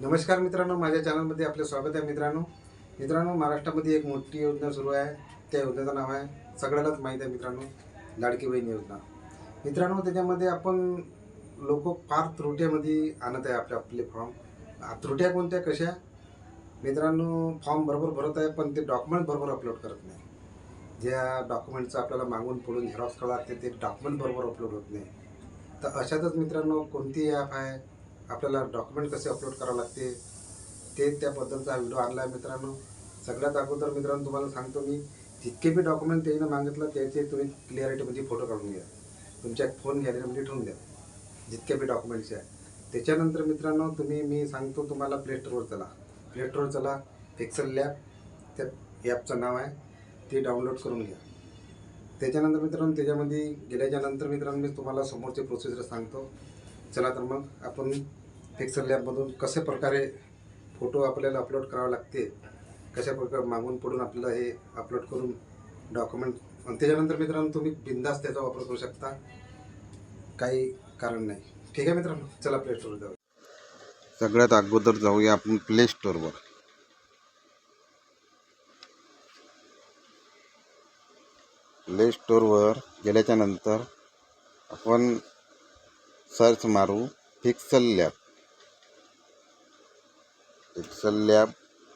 नमस्कार मित्रांनो माझ्या चॅनलमध्ये आपलं स्वागत आहे मित्रांनो. मित्रांनो महाराष्ट्रामध्ये एक मोठी योजना सुरू आहे. त्या योजनेचं नाव आहे सगळ्यालाच माहीत आहे मित्रांनो लाडकी बहीण योजना. मित्रांनो त्याच्यामध्ये आपण लोक फार त्रुट्यामध्ये आणत आहे आपले आपले फॉर्म त्रुट्या कोणत्या? कशा? मित्रांनो फॉर्म बरोबर भरत आहे पण ते डॉक्युमेंट बरोबर अपलोड करत नाही. ज्या डॉक्युमेंटचं आपल्याला मागून पडून झेरॉक्स करावं लागते ते डॉक्युमेंट बरोबर अपलोड होत नाही. तर अशातच मित्रांनो कोणती ॲप आहे? आपल्याला डॉक्युमेंट कसे अपलोड करावं लागते ते त्याबद्दलचा व्हिडिओ आणला आहे मित्रांनो. सगळ्यात अगोदर मित्रांनो तुम्हाला सांगतो मी जितके बी डॉक्युमेंट त्याने मागितलं त्याचे तुम्ही क्लिअरिटीमध्ये म्हणजे फोटो काढून घ्या. तुमच्या फोन गॅलरीमध्ये म्हणजे ठेवून द्या. जितके बी डॉक्युमेंट्स आहे त्याच्यानंतर मित्रांनो तुम्ही मी सांगतो तुम्हाला प्ले स्टोअरवर चला. प्ले स्टोअर चला पिक्सल लॅब त्या ॲपचं नाव आहे ते डाउनलोड करून घ्या. त्याच्यानंतर मित्रांनो त्याच्यामध्ये गेल्याच्यानंतर मित्रांनो मी तुम्हाला समोरचे प्रोसिजर सांगतो. चला तर मग आपण पिक्सल लॅबमधून कशा प्रकारे फोटो आपल्याला अपलोड करावे लागते कशा प्रकारे मागून पडून आपल्याला हे अपलोड करून डॉक्युमेंट आणि त्याच्यानंतर मित्रांनो तुम्ही बिंदास त्याचा वापर करू शकता. काही कारण नाही. ठीक आहे मित्रांनो चला प्ले स्टोर जाऊ सगळ्यात अगोदर जाऊया आपण प्ले स्टोरवर प्ले स्टोरवर गेल्याच्यानंतर आपण सर्च मारू pixel lab pixel lab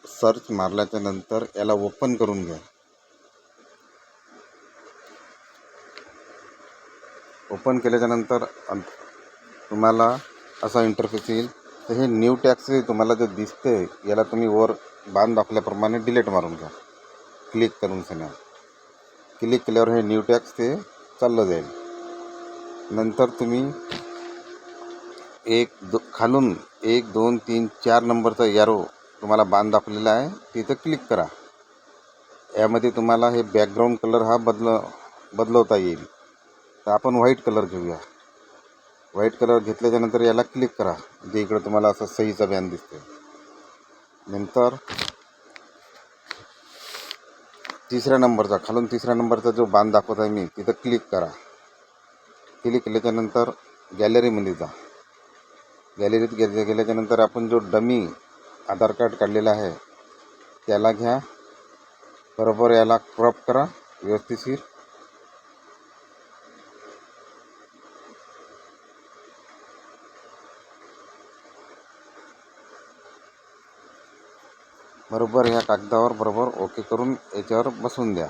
search मारल्याच्या नंतर याला ओपन करून घ्या. ओपन केल्याच्यानंतर तुम्हाला असा इंटरफेस येईल. तर हे न्यू टॅक्स तुम्हाला जे दिसते याला तुम्ही वर बांध दाखवल्याप्रमाणे डिलीट मारून घ्या. क्लिक करून सन्या क्लिक केल्यावर हे न्यू टॅक्स ते चाललं जाईल. नंतर तुम्ही एक दो खालून एक दोन तीन चार नंबरचा यारो तुम्हाला बांध दाखवलेला आहे. तिथं क्लिक करा. यामध्ये तुम्हाला हे बॅकग्राऊंड कलर हा बदल बदलवता येईल. तर आपण व्हाईट कलर घेऊया. व्हाईट कलर घेतल्याच्यानंतर याला क्लिक करा. जे इकडं तुम्हाला असं सहीचा बॅन दिसते नंतर तिसऱ्या नंबरचा खालून तिसऱ्या नंबरचा जो बांध दाखवत आहे मी तिथं क्लिक करा. क्लिक केल्याच्यानंतर गॅलरीमध्ये जा. गॅलरीत गे गेल्याच्यानंतर आपण जो डमी आधार कार्ड काढलेला आहे त्याला घ्या. बरोबर याला क्रॉप करा व्यवस्थितशीर बरोबर ह्या कागदावर बरोबर ओके करून याच्यावर बसून द्या.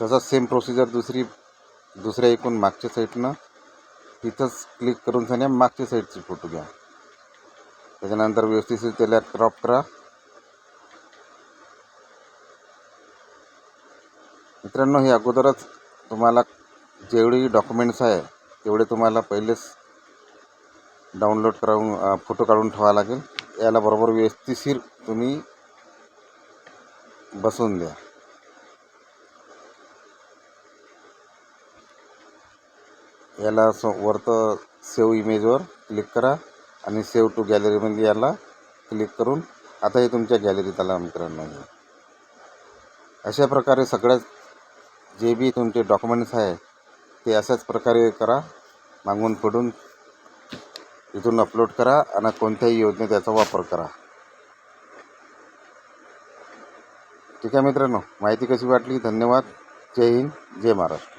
तसंच सेम प्रोसिजर दुसरी दुसऱ्या एकूण मागच्या साईडनं तिथंच क्लिक करून सन्या मागच्या साईडचे फोटो घ्या. त्याच्यानंतर व्यवस्थित त्याला क्रॉप करा. मित्रांनो हे अगोदरच तुम्हाला जेवढी डॉक्युमेंट्स आहे तेवढे तुम्हाला पहिलेच डाउनलोड करून फोटो काढून ठेवावा लागेल. याला बरोबर व्यवस्थिशीर तुम्ही बसवून द्या. याला स वरतं सेव इमेजवर क्लिक करा आणि सेव टू गॅलरीमध्ये याला क्लिक करून आता हे तुमच्या गॅलरीत आला मित्रांनो हे. अशा प्रकारे सगळ्यात जे बी तुमचे डॉक्युमेंट्स आहे ते अशाच प्रकारे करा मागून पडून इथून अपलोड करा आणि कोणत्याही योजनेत त्याचा वापर करा. ठीक आहे मित्रांनो माहिती कशी वाटली? धन्यवाद. जय हिंद जय महाराष्ट्र.